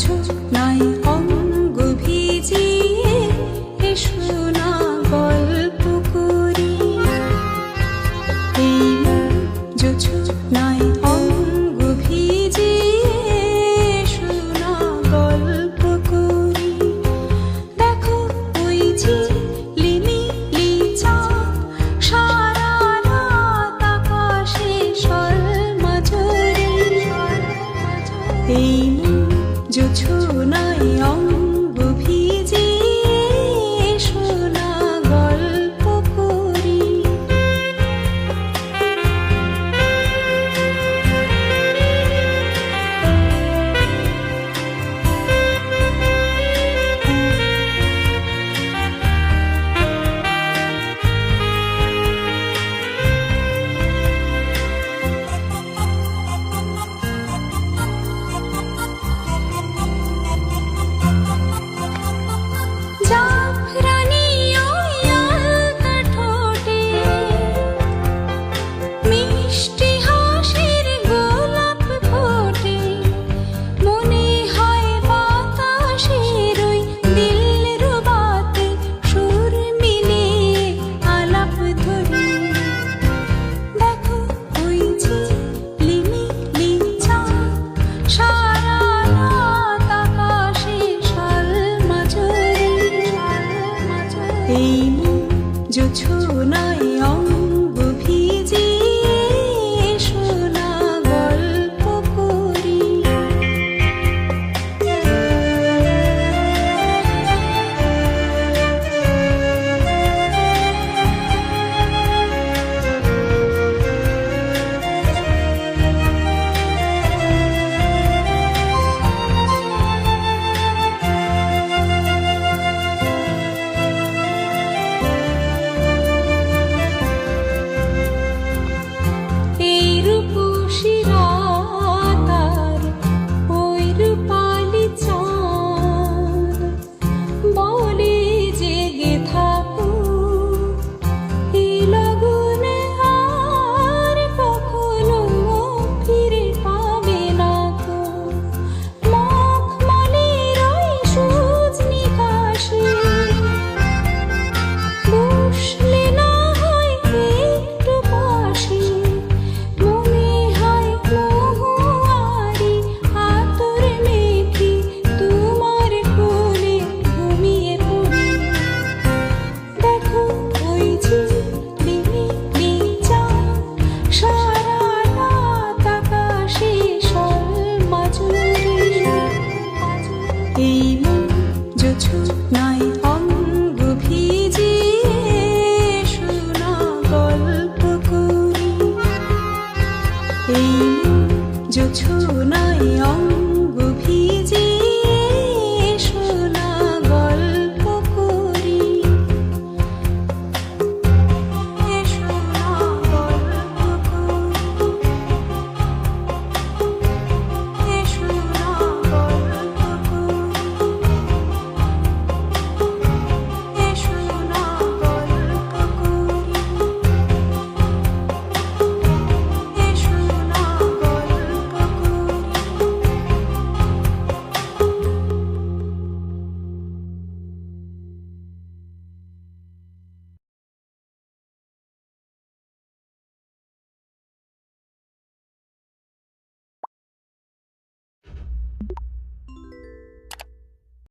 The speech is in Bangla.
কিছু নাই অঙ্গ ভিজিয়ে এসো না গল্প করি। এই যছু নাই অঙ্গ ভিজিয়ে এসো না গল্প করি। দেখো ওই যে লিমিলি চাঁদ সারা রাত আকাশে শর্মা এই জোছনায় অঙ্গ মিলে জোছু নয়